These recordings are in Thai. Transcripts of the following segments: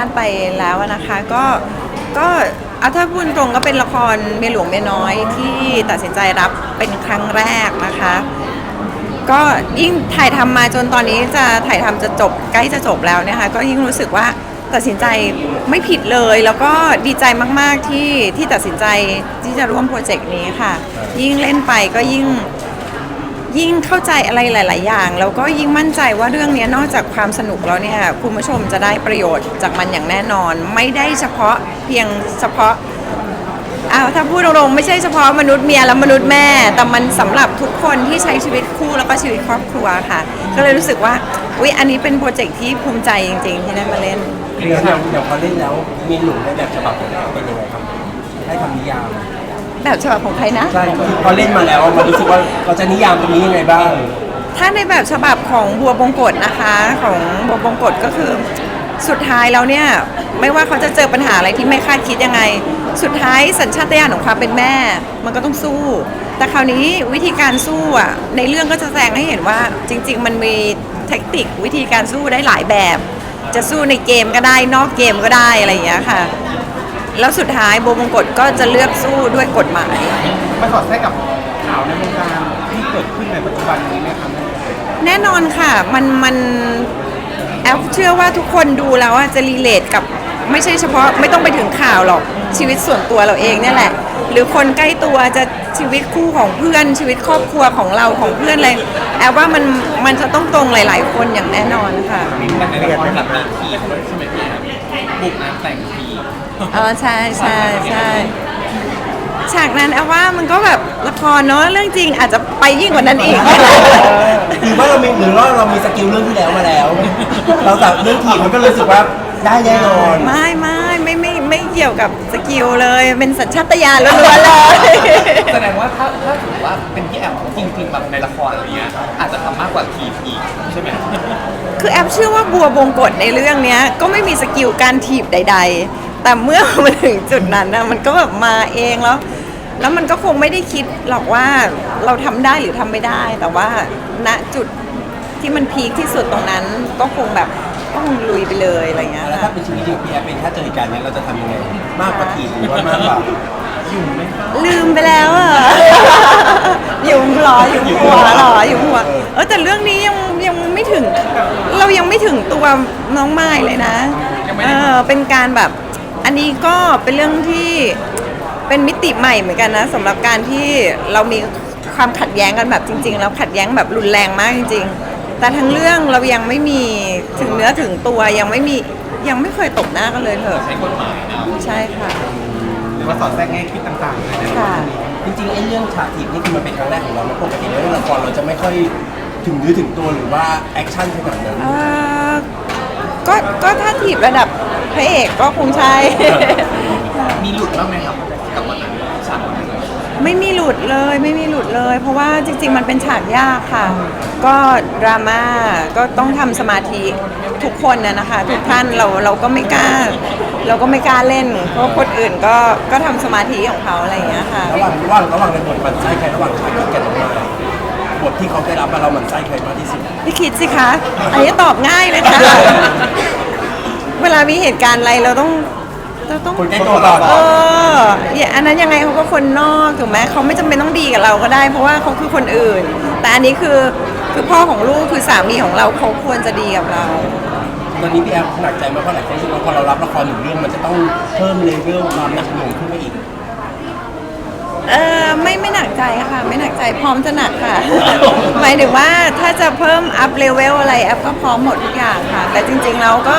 าษณ์ไปแล้วนะคะก็ก็เอาถ้าพูดตรงก็เป็นละครเมียหลวงเมียน้อยที่ตัดสินใจรับเป็นครั้งแรกนะคะ ก็ยิ่งถ่ายทำมาจนตอนนี้จะถ่ายทำจะจบใกล้จะจบแล้วนะคะก็ยิ่งรู้สึกว่าตัดสินใจไม่ผิดเลย แล้วก็ดีใจมาก ๆ ที่ที่ตัดสินใจที่จะร่วมโปรเจกต์นี้ค่ะ ยิ่งเล่นไปก็ยิ่ง ยิ่งเข้าใจอะไรหลาย ๆ อย่างแล้วก็ยิ่งมั่นใจว่าเรื่องนี้นอกจากความสนุกแล้วเนี่ยคุณผู้ชมจะได้ประโยชน์จากมันอย่างแน่นอน ไม่ได้เฉพาะเพียงเฉพาะอ้าวถ้าพูดตรงๆไม่ใช่เฉพาะมนุษย์เมียและมนุษย์แม่ แต่มันสำหรับทุกคนที่ใช้ชีวิตคู่แล้วก็ชีวิตครอบครัวค่ะ ก็เลยรู้สึกว่าอุ๊ยอันนี้เป็นโปรเจกต์ที่ภูมิใจจริง ๆ ที่ได้มาเล่นเรื่องอย่างอย่างพอเล่นแล้วมีหนุ่มในแบบฉบับของเราเป็นยังไงครับให้คำนิยาม แบบฉบับของใครนะ ใช่คือพอเล่นมาแล้วมันรู้สึกว่าเราจะนิยามตรงนี้ยังไงบ้าง ถ้าในแบบฉบับของบัวบงกฎนะคะของบัวบงกฎก็คือสุดท้ายแล้วเนี่ยไม่ว่าเขาจะเจอปัญหาอะไรที่ไม่คาดคิดยังไง สุดท้ายสัญชาตญาณของความเป็นแม่ มันก็ต้องสู้ แต่คราวนี้วิธีการสู้อะในเรื่องก็จะแสดงให้เห็นว่าจริง ๆ มันมีเทคนิควิธีการสู้ได้หลายแบบ จะสู้ในเกมก็ได้นอกเกมก็ได้อะไรอย่างเงี้ยค่ะ แล้วสุดท้ายบัวบงกฎก็จะเลือกสู้ด้วยกฎหมาย มาสอดแทรกกับข่าวในวงการที่เกิดขึ้นในปัจจุบันนี้ไหมครับแน่นอนค่ะมันมันแอฟเชื่อว่าทุกคนดูแล้วอะจะรีเลทกับไม่ใช่เฉพาะไม่ต้องไปถึงข่าวหรอกชีวิตส่วนตัวเราเองเนี่ยแหละ หรือคนใกล้ตัวจะชีวิตคู่ของเพื่อนชีวิตครอบครัวของเราของเพื่อนอะไรแอฟว่ามันมันจะต้องตรงหลาย ๆ คนอย่างแน่นอนค่ะแต่ในละครแบบมีทีใช่ไหมพี่ครับบุกน้ำแต่ง ทีอ๋อใช่ใช่ใช่ฉากนั้นแอฟว่ามันก็แบบละครเนาะเรื่องจริงอาจจะไปยิ่งกว่านั้นอีก หรือว่าเรามีหรือว่าเรามีสกิลเรื่องที่แล้วมาแล้ว เราแบบเรื่องถีบมันก็รู้สึกว่าได้แน่นอน ไม่ไม่ไม่ไม่ไม่เกี่ยวกับสกิลเลย เป็นสัญชาตญาณล้วนๆเลย แสดงว่าถ้าถ้าถือว่าเป็นพี่แอมจริงๆแบบในละครอะไรเงี้ยอาจจะทำมากกว่าทีอีกใช่ไหมคือแอปเชื่อว่าบัวบงกฎในเรื่องเนี้ยก็ไม่มีสกิลการถีบใด ๆ แต่เมื่อมาถึงจุดนั้นนะมันก็แบบมาเองแล้ว แล้วมันก็คงไม่ได้คิดหรอกว่าเราทำได้หรือทำไม่ได้ แต่ว่าณจุดที่มันพีคที่สุดตรงนั้น ก็คงแบบต้องลุยไปเลยอะไรอย่างเงี้ยแล้วค่ะถ้าเป็นชีวิตจริงพี่แอฟเป็นถ้าเจอเหตุการณ์นี้เราจะทำยังไง มากกว่าถีบหรือว่ามากกว่า ลืมไปแล้วอะหยุมเหรอหยุมหัวเหรอหยุมหัวเออแต่เรื่องนี้ยังยังไม่ถึง เรายังไม่ถึงตัวน้องไม้เลยนะเออเป็นการแบบ อันนี้ก็เป็นเรื่องที่เป็นมิติใหม่เหมือนกันนะสำหรับการที่เรามีความขัดแย้งกันแบบจริง ๆ แล้วขัดแย้งแบบรุนแรงมากจริง ๆ แต่ทั้งเรื่องเรายังไม่มีถึงเนื้อถึงตัวยังไม่มียังไม่เคยตบหน้ากันเลยเถอะใช้กฎหมายนะใช่ค่ะ หรือว่าสอดแทรกแง่คิดต่างๆเลยนะค่ะ จริงๆไอ้เรื่องฉากถีบนี่คือมันเป็นครั้งแรกของเรานะปกติแล้วในละครเราจะไม่ค่อยถึงเนื้อถึงตัวหรือว่าแอคชั่นขนาดนั้น เอ่อ ก็ก็ถ้าถีบระดับพระเอกก็คงใช่ มีหลุดบ้างไหมครับกับวันนั้นฉากวันนั้นไม่มีหลุดเลยไม่มีหลุดเลย เพราะว่าจริง ๆ มันเป็นฉากยากค่ะ ก็ดราม่าก็ต้องทำสมาธิทุกคนนะนะคะ ทุกท่านเราเราก็ไม่กล้า เราก็ไม่กล้าเล่น เพราะคนอื่นก็ก็ทำสมาธิของเขาอะไรอย่างเงี้ยค่ะ ระหว่างระหว่างระหว่างในบทหมันไส้ใครระหว่างชายกับน้องมาย บทที่เขาได้รับมาเราหมันไส้ใครมากที่สุด พี่คิดสิคะ อันนี้ตอบง่ายเลยค่ะ เวลามีเหตุการณ์อะไรเราต้องเราต้อง คนใกล้ตัวก่อนเอออย่าอันนั้นยังไงเขาก็คนนอกถูกไหมเขาไม่จำเป็นต้องดีกับเราก็ได้ เพราะว่าเขาคือคนอื่น แต่อันนี้คือคือพ่อของลูกคือสามีของเราเขาควรจะดีกับเรา ตอนนี้พี่แอฟหนักใจมากเพราะหลายคนรู้สึกว่าพอเรารับละครหนึ่งเรื่องมันจะต้องเพิ่มเลเวลความหนักหน่วงขึ้นไปอีก เออไม่ไม่หนักใจค่ะ ไม่หนักใจพร้อมจะหนักค่ะ หมายถึงว่าถ้าจะเพิ่มอัพเลเวลอะไรแอปก็พร้อมหมดทุกอย่างค่ะ แต่จริงๆเราก็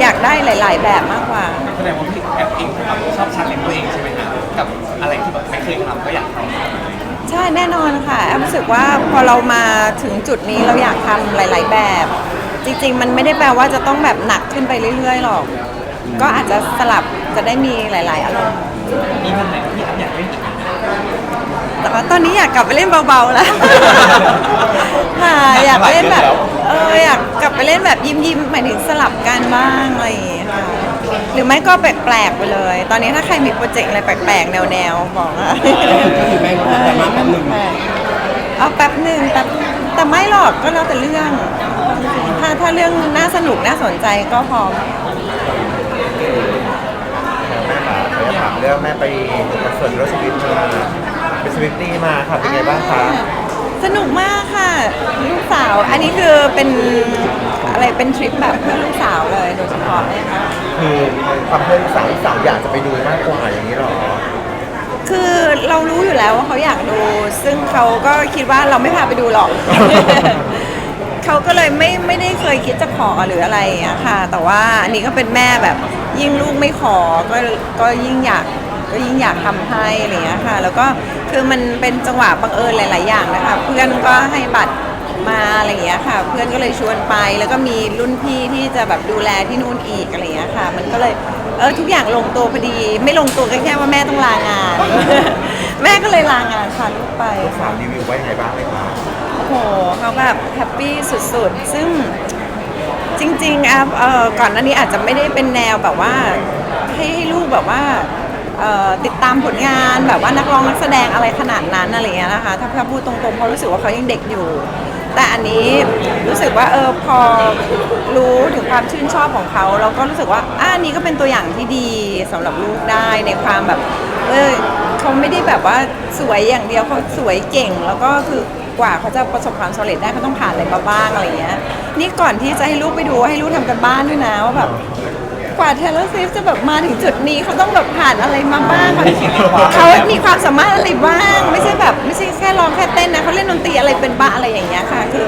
อยากได้หลาย ๆ แบบมากกว่า แสดงว่าพี่แอฟเองครับชอบชาเลนจ์ตัวเองใช่ไหมครับกับอะไรที่แบบไม่เคยทำก็อยากทำใช่แน่นอนค่ะแอฟรู้สึกว่าพอเรามาถึงจุดนี้เราอยากทำหลาย ๆ แบบ จริง ๆ มันไม่ได้แปลว่าจะต้องแบบหนักขึ้นไปเรื่อย ๆ หรอก ก็อาจจะสลับจะได้มีหลาย ๆ อารมณ์มีวันไหนที่แอฟอยากเล่นอีกไหม แต่ว่าตอนนี้อยากกลับไปเล่นเบาๆแล้ว ค่ะอยากเล่นแบบเอออยากกลับไปเล่นแบบยิ้มๆหมายถึงสลับกันบ้างอะไรอย่างเงี้ยค่ะหรือไม่ก็แปลกๆไปเลย ตอนนี้ถ้าใครมีโปรเจกต์อะไรแปลกๆแนวๆบอกว่าก็คือแม่งแต่มาแป๊บหนึ่งเอาแป๊บหนึ่งแต่แต่ไม่หรอกก็แล้วแต่เรื่อง ถ้าถ้าเรื่องน่าสนุกน่าสนใจก็พร้อมพแม่ค่ะขอถามเรื่องแม่ไปดูคอนเสิร์ตรถสวิตมาเป็น สวิตตี้มาค่ะเป็นไงบ้างคะสนุกมากค่ะ ลูกสาว อันนี้คือเป็นอะไรเป็นทริปแบบเพื่อลูกสาวเลยโดยเฉพาะเลยค่ะ คือความเพื่อนสาวสาวอยากจะไปดูมากกว่าอย่างนี้หรอ คือเรารู้อยู่แล้วว่าเขาอยากดู ซึ่งเขาก็คิดว่าเราไม่พาไปดูหรอก เขาก็เลยไม่ไม่ได้เคยคิดจะขอหรืออะไรอย่างเงี้ยค่ะ แต่ว่าอันนี้ก็เป็นแม่แบบยิ่งลูกไม่ขอก็ก็ยิ่งอยาก ก็ยิ่งอยากทำให้อะไรอย่างเงี้ยค่ะ แล้วก็คือมันเป็นจังหวะบังเอิญหลาย ๆ อย่างนะคะ เพื่อนก็ให้บัตรมาอะไรอย่างเงี้ยค่ะ เพื่อนก็เลยชวนไปแล้วก็มีรุ่นพี่ที่จะแบบดูแลที่นู่นอีกอะไรอย่างเงี้ยค่ะ มันก็เลยเออทุกอย่างลงตัวพอดี ไม่ลงตัวก็แค่ว่าแม่ต้องลางาน แม่ก็เลยลางานค่ะลูกไปสาค่ะวรีวิวไว้ยังไงบ้างเลยคะโอ้โหเขาแบบแฮปปี้สุด ๆ ซึ่งจริงๆแอฟเอ่อก่อนหน้านี้อาจจะไม่ได้เป็นแนวแบบว่าให้ให้ลูกแบบว่าเอ่อ ติดตามผลงานแบบว่านักร้องนักแสดงอะไรขนาดนั้นอะไรเงี้ยนะคะ ถ้าถ้าพูดตรงๆเพราะรู้สึกว่าเขายังเด็กอยู่ แต่อันนี้รู้สึกว่าเออพอรู้ถึงความชื่นชอบของเขา เราก็รู้สึกว่าอ่านี้ก็เป็นตัวอย่างที่ดีสำหรับลูกได้ในความแบบเออเขาไม่ได้แบบว่าสวยอย่างเดียวเขาสวยเก่ง แล้วก็คือกว่าเขาจะประสบความสำเร็จได้เขาต้องผ่านอะไรมาบ้างอะไรเงี้ยนี่ก่อนที่จะให้ลูกไปดูให้ลูกทำกันบ้านด้วยนะว่าแบบ กว่าเทเลซิฟจะแบบมาถึงจุดนี้เขาต้องแบบผ่านอะไรมาบ้างเขามีความสามารถอะไรบ้าง ไม่ใช่แบบไม่ใช่แค่ร้องแค่เต้นนะเขาเล่นดนตรีอะไรเป็นบ้าอะไรอย่างเงี้ยค่ะคือ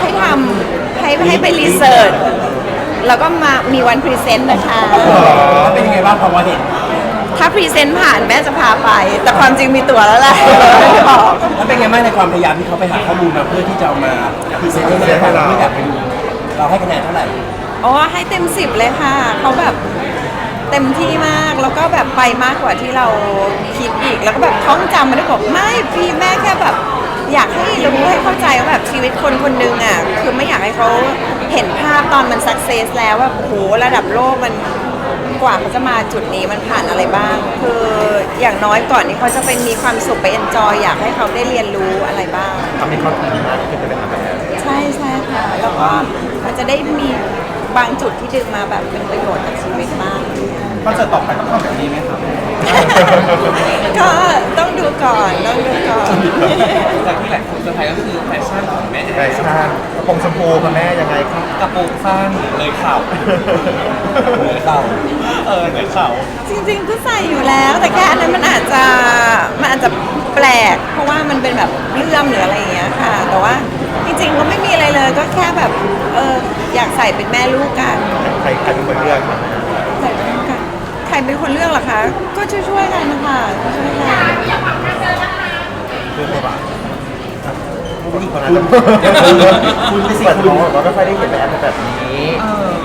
ให้ทำให้ให้ไปรีเสิร์ชแล้วก็มามีวันพรีเซนต์นะคะเป็นยังไงบ้างพอมาเห็นถ้าพรีเซนต์ผ่านแม่จะพาไป แต่ความจริงมีตั๋วแล้วแหละบอกแล้วเป็นไงบ้างในความพยายามที่เขาไปหาข้อมูลมาเพื่อที่จะเอามาพรีเซนต์ให้เราเพื่ออยากไปดูเราให้คะแนนเท่าไหร่ อ๋อให้เต็มสิบเลยค่ะเขาแบบเต็มที่มากแล้วก็แบบไปมากกว่าที่เราคิดอีก แล้วก็แบบท่องจำไม่ได้บอกไม่พี่แม่แค่แบบ อยากให้รู้ให้เข้าใจว่าแบบชีวิตคนคนหนึงอะคือไม่อยากให้เขาเห็นภาพตอนมันสักเซสแล้วว่าโอ้โหระดับโลกมันกว่าเขาจะมาจุดนี้มันผ่านอะไรบ้าง คืออย่างน้อยก่อนที่เขาจะเป็นมีความสุขไปเอนจอยอยากให้เขาได้เรียนรู้อะไรบ้าง ทำให้เขาดีมากขึ้นจะไปทำอะไรใช่ใช่ค่ะ แล้วก็มันจะได้มี บางจุดที่ดึงมาแบบเป็นประโยชน์กับชีวิตบ้าง คอนเสิร์ตต่อไปต้องทำแบบนี้ไหมครับก็ต้องดูก่อนต้องดูก่อน จากที่หลายคนเซอร์ไพรส์ก็คือแฟชั่นของแม่แฟชั่นกระโปรงชมพูค่ะแม่ยังไงคะกระโปรงสั้นเลยเข่าเศร้าเออเลยเข่าจริงๆก็ใส่อยู่แล้วแต่แค่อันนั้นมันอาจจะมันอาจจะแปลก เพราะว่ามันเป็นแบบเลื่อมหรืออะไรอย่างเงี้ยค่ะ แต่ว่า จริงๆก็ไม่มีอะไรเลยก็แค่แบบเอออยากใส่เป็นแม่ลูกกันใครใครเป็นคนเลือกคะใส่เป็นลูกกันใครเป็นคนเลือกล่ะคะ ก็ช่วยๆกันนะคะช่วยๆกันเลือกไม่บาทคุณคนนั้นคุณไปสิเปิดคุท้องณบอกว่าไม่ค่อยได้เห็นแอปแบบนี้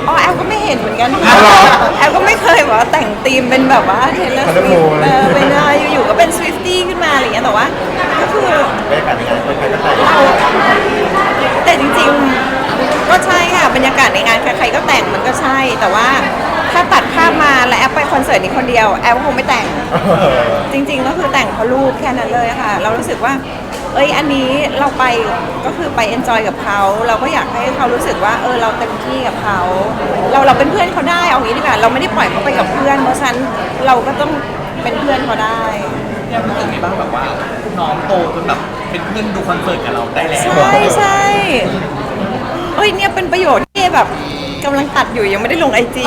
อ๋อแอลก็ไม่เห็นเหมือนกันอ้าวเหรอแอลก็ไม่เคยแบบว่าแต่งธีมเป็นแบบว่าเทเลอร์ส Taylor วิฟ Swift เออเป็นอะไรอยู่ๆก็เป็นสวิฟตี้ขึ้นมาอะไรอย่างเงี้ยแต่ว่าก็คือบรรยากาศในงานคนไทยก็แต่งเรา แต่จริงๆ ก็ใช่ค่ะ บรรยากาศในงานใครๆก็แต่งมันก็ใช่ แต่ว่าถ้าตัดภาพมาแล้วแอปไปคอนเสิร์ตนี้คนเดียวแอปคงไม่แต่ง จริงๆ ก็คือแต่งเพราะลูกแค่นั้นเลยค่ะ เรารู้สึกว่า เอ้ยอันนี้เราไปก็คือไปเอนจอยกับเขา เราก็อยากให้เขารู้สึกว่าเออเราเต็มที่กับเขา เราเราเป็นเพื่อนเขาได้เอางี้ดีกว่าเราไม่ได้ปล่อยเขาไปกับเพื่อน เพราะฉะนั้นเราก็ต้องเป็นเพื่อนเขาได้ ยังรู้สึกไงบ้างแบบว่าน้องโตจนแบบเป็นเพื่อนดูคอนเสิร์ตกับเราได้แล้ว ใช่ใช่เอ้ ยเนี่ยเป็นประโยชน์ที่แบบกำลังตัดอยู่ยังไม่ได้ลงไอจี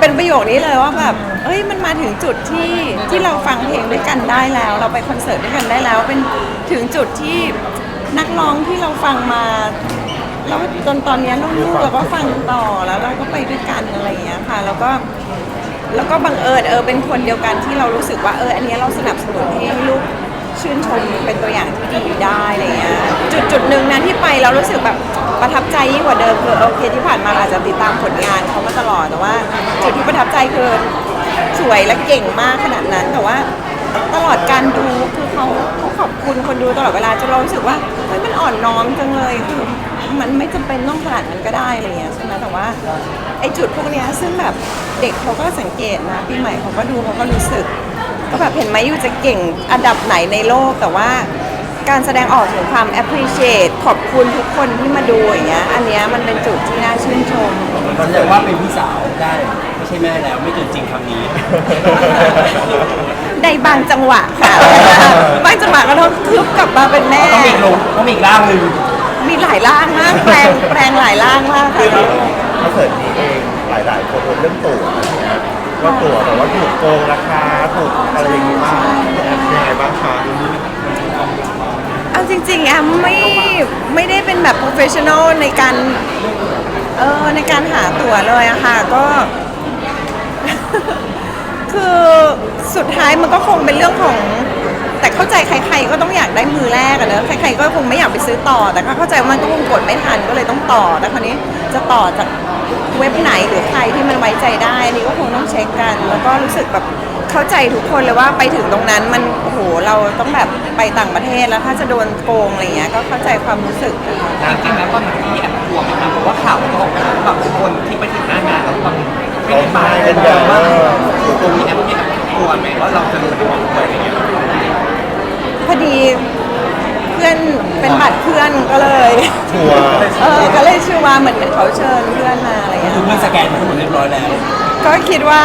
เป็นประโยคนี้เลยว่าแบบเอ้ยมันมาถึงจุดที่ที่เราฟังเพลงด้วยกันได้แล้ว เราไปคอนเสิร์ตด้วยกันได้แล้ว เป็นถึงจุดที่นักร้องที่เราฟังมาแล้วจนตอนเนี้ยลูกๆเราก็ฟังต่อแล้วเราก็ไปด้วยกันอะไรอย่างเงี้ยค่ะ แล้วก็แล้วก็บังเอิญเออเป็นคนเดียวกันที่เรารู้สึกว่าเอออันเนี้ยเราสนับสนุนให้ลูกชื่นชมเป็นตัวอย่างที่ดีได้อะไรเงี้ย จุดจุดหนึ่งนะที่ไปเรารู้สึกแบบประทับใจยิ่งกว่าเดิมคือโอเคที่ผ่านมาอาจจะติดตามผลงานเขามาตลอดแต่ว่า จุดที่ประทับใจคือสวยและเก่งมากขนาดนั้นแต่ว่าตลอดการดูคือเขาเขาขอบคุณคนดูตลอดเวลาจนเรารู้สึกว่าเฮ้ยมันอ่อนน้อมจังเลยคือมันไม่จำเป็นต้องขนาดนั้นก็ได้อะไรเงี้ยใช่ไหมแต่ว่าไอ้จุดพวกเนี้ยซึ่งแบบเด็กเขาก็สังเกตนะปีใหม่เขาก็ดูเขาก็รู้สึกก็แบบเห็นไหมยูจะเก่งอันดับไหนในโลกแต่ว่า การแสดงออกถึงความ appreciate ขอบคุณทุกคนที่มาดูอย่างเงี้ยอันเนี้ยมันเป็นจุดที่น่าชื่นชมมันแสดงว่าเป็นพี่สาวได้ไม่ใช่ช่แม่แล้วไม่เกินจริงคำนี้ ในบางจังหวะค่ะ บางจังหวะก็ต้องคืบกลับมาเป็นแม่ ต้องมีอีกลงต้องมีอีกร่างหนึ่งมีหลายร่างมากแปลงแปลงหลายร่างมากค่ะคอนเสิร์ตนี้เองหลาย ๆ คนเรื่องตั๋วนะว่าตั๋วแบบว่าถูกโกงราคาถูกอะไรอย่างงี้บ้างยังไงบ้างคะเอา จริงๆแอมไม่ไม่ได้เป็นแบบ professional ในการเออในการหาตั๋วเลยอะค่ะก็ คือสุดท้ายมันก็คงเป็นเรื่องของ แต่เข้าใจใคร ๆ ก็ต้องอยากได้มือแรกอะเนอะใครๆก็คงไม่อยากไปซื้อต่อ แต่ก็เข้าใจว่ามันก็คงกดไม่ทันก็เลยต้องต่อ แต่คราวนี้จะต่อจากเว็บไหนหรือใครที่มันไว้ใจได้อันนี้ก็คงต้องเช็คกัน แล้วก็รู้สึกแบบ เข้าใจทุกคนเลยว่าไปถึงตรงนั้นมันโอ้โหเราต้องแบบไปต่างประเทศแล้วถ้าจะโดนโกงอะไรเงี้ยก็เข้าใจความรู้สึกนะคะจริงๆแล้วตอนนั้นพี่แอบกลัวไหมครับเพราะว่าข่าวมันก็ออกมาบางคนที่ไปถึงหน้างานแล้วบางไม่ได้มาเป็นใหญ่ว่าเออตัวพี่แอบพี่แอบกลัวไหมว่าเราจะโดนฟ้องอะไรเงี้ยพอดีเพื่อนเป็นบัตรเพื่อนก็เลยชัวเออก็เลยชื่อว่าเหมือนเขาเชิญเพื่อนมาอะไรเงี้ยคือเพื่อนสแกนทั้งหมดเรียบร้อยแล้ว ก็คิดว่า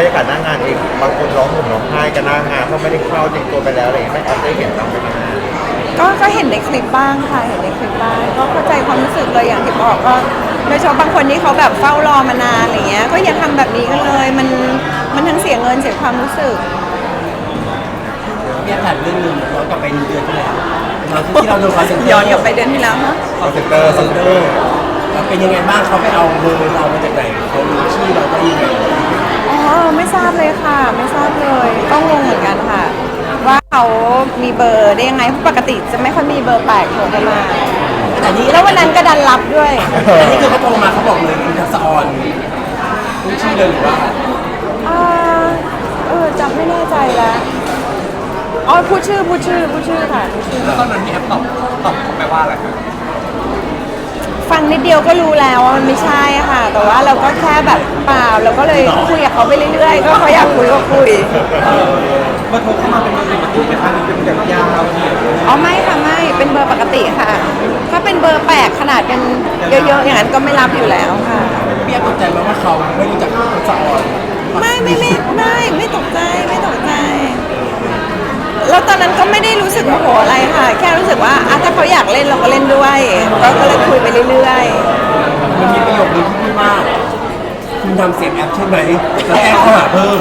บรรยากาศหน้างานเองบางคนร้องห่มร้องไห้กันหน้างานเพราะไม่ได้เข้าจริงตัวไปแล้วอะไรอย่างเงี้ยไม่แอบได้เห็นบ้างไหมคะก็ก็เห็นในคลิปบ้างค่ะ เห็นในคลิปบ้างก็เข้าใจความรู้สึกเลยอย่างที่บอกก็โดยเฉพาะบางคนที่เขาแบบเฝ้ารอมานานอะไรเงี้ย ก็อย่าทำแบบนี้กันเลย มันมันทั้งเสียเงินเสียความรู้สึกพี่แอฟถามเรื่องหนึงย้อนกลับไปหนึ่งเดือนที่แล้วตอนที่เราโดนคอนเซ็นเตอร์ย้อนกลับไปเดือนที่แล้วฮะคอนเซ็นเตอร์คอนเซ็นเตอร์เราเป็นยังไงบ้างเขาไปเอาเบอร์เรามาจากไหนเขารู้ชื่อเราได้ยังไงอ๋อ ไม่ทราบเลยค่ะ ไม่ทราบเลยก็งงเหมือนกันค่ะ ว่าเขามีเบอร์ได้ยังไงเพราะปกติจะไม่ค่อยมีเบอร์แปลกโทรเข้ามา อันนี้แล้ววันนั้นก็ดันรับด้วย อันนี้คือเขาโทรมาเขาบอกเลยคุณทักษะออนรู้ชื่อเลยหรือว่าอ่าเออจำไม่แน่ใจแล้วอ๋อพูดชื่อพูดชื่อพูดชื่อค่ะพูดชื่อ แล้วตอนนั้นพี่แอบตอบตอบเขาไปว่าอะไรครับ ฟังนิดเดียวก็รู้แล้วว่ามันไม่ใช่อะค่ะ แต่ว่าเราก็แค่แบบเปล่าเราก็เลยคุยกับเขาไปเรื่อยๆ ก็เขาอยากคุยก็คุยเมื่อโทรเข้ามาเป็นเบอร์ปกติไหมคะหรือเป็นแบบยาวเนี่ย อ๋อไม่ค่ะไม่เป็นเบอร์ปกติค่ะ ถ้าเป็นเบอร์แปลกขนาดเป็นเยอะๆอย่างนั้นก็ไม่รับอยู่แล้วค่ะพี่แอฟตกใจไหมว่าเขาไม่รู้จักทักษะออน ไม่ไม่ไม่ไม่ไม่ตกใจไม่ตกใจ แล้วตอนนั้นก็ไม่ได้รู้สึกโมโหอะไรค่ะ แค่รู้สึกว่า อะถ้าเขาอยากเล่นเราก็เล่นด้วยก็ก็เลยคุยไปเรื่อยๆมันมีประโยคนึงที่พูดว่าคุณทำเสียงแอปใช่ไหมแล้วแอปเข้าหาเพิ่ม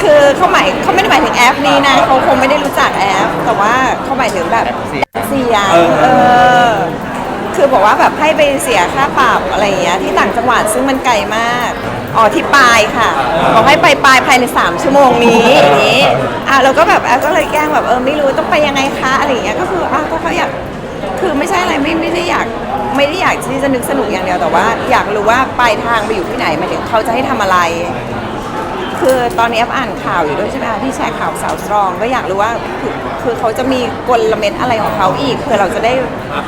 คือเขาหมายเขาไม่ได้หมายถึงแอปนี้นะเขาคงไม่ได้รู้จักแอป แต่ว่าเขาหมายถึงแบบเสียงเออเออคือบอกว่าแบบให้ไปเสียค่าปรับอะไรอย่างเงี้ยที่ต่างจังหวัดซึ่งมันไกลมาก อ๋อที่ปลายค่ะ บอกให้ไปปลายภายใน 3 ชั่วโมงนี้อย่างนี้อะเราก็แบบแอปก็เลยแกล้งแบบเออไม่รู้ต้องไปยังไงคะอะไรอย่างเงี้ยก็คืออะถ้าเขาอยากคือไม่ใช่อะไรไม่ไม่ได้อยากไม่ได้อยากที่จะนึกสนุกอย่างเดียวแต่ว่า อยากรู้ว่าปลายทางไปอยู่ที่ไหนหมายถึงเขาจะให้ทำอะไร คือตอนนี้แอฟอ่านข่าวอยู่ด้วยใช่ไหมคะที่แชร์ข่าวสาวสตรอง ก็อยากรู้ว่าคือคือเขาจะมีกลเม็ดอะไรของเขาอีกเพื่อเราจะได้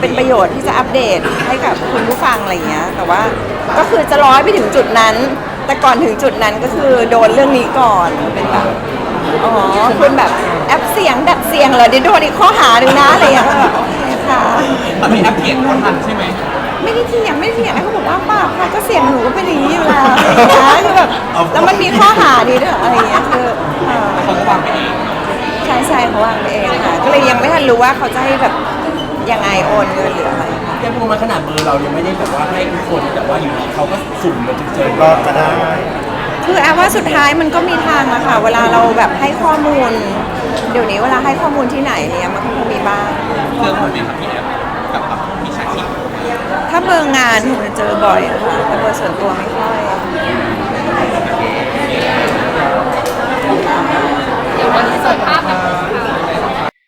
เป็นประโยชน์ที่จะอัปเดตให้กับคุณผู้ฟังอะไรอย่างเงี้ยแต่ว่าก็คือจะร้อยไปถึงจุดนั้น แต่ก่อนถึงจุดนั้นก็คือโดนเรื่องนี้ก่อนเป็นแบบอ๋อคุณแบบแอปเสียงดัดเสียงเหรอเดี๋ยวโดนอีกข้อหาหนึ่งนะอะไรอย่างเงี้ยก็แบบโอเคค่ะตอนนี้แอปเปลี่ยนคนทันใช่ไหมไม่ได้เถียงไม่ได้เถียงนะเขาบอกว่าเปล่าค่ะก็เสียงหนูก็เป็นอย่างนี้อยู่แล้วอะไรอย่างเงี้ยคือแบบแล้วมันมีข้อหานี้ด้วยเหรออะไรอย่างเงี้ยคือเอ่อ เขาก็วางไปเองใช่ใช่เขาวางไปเองค่ะ ก็เลยยังไม่ทันรู้ว่าเขาจะให้แบบยังไงโอนเงินหรืออะไรพี่ แอฟพูดมาขนาดเบอร์เรายังไม่ได้แบบว่าให้ทุกคนแต่ว่าอยู่ดีเขาก็สุ่มมาจนเจอรอดมาได้คือแอบว่าสุดท้ายมันก็มีทางอะค่ะ เวลาเราแบบให้ข้อมูล เดี๋ยวนี้เวลาให้ข้อมูลที่ไหนเนี่ยมันก็คงมีบ้าง เรื่องคนเนี่ยครับพี่แอบกับกับมีชาชีพถ้าเบอร์งานหนูจะเจอบ่อยอะค่ะแต่เบอร์ส่วนตัวไม่ค่อยเดี๋ยววันที่เสิร์ฟภาพกับ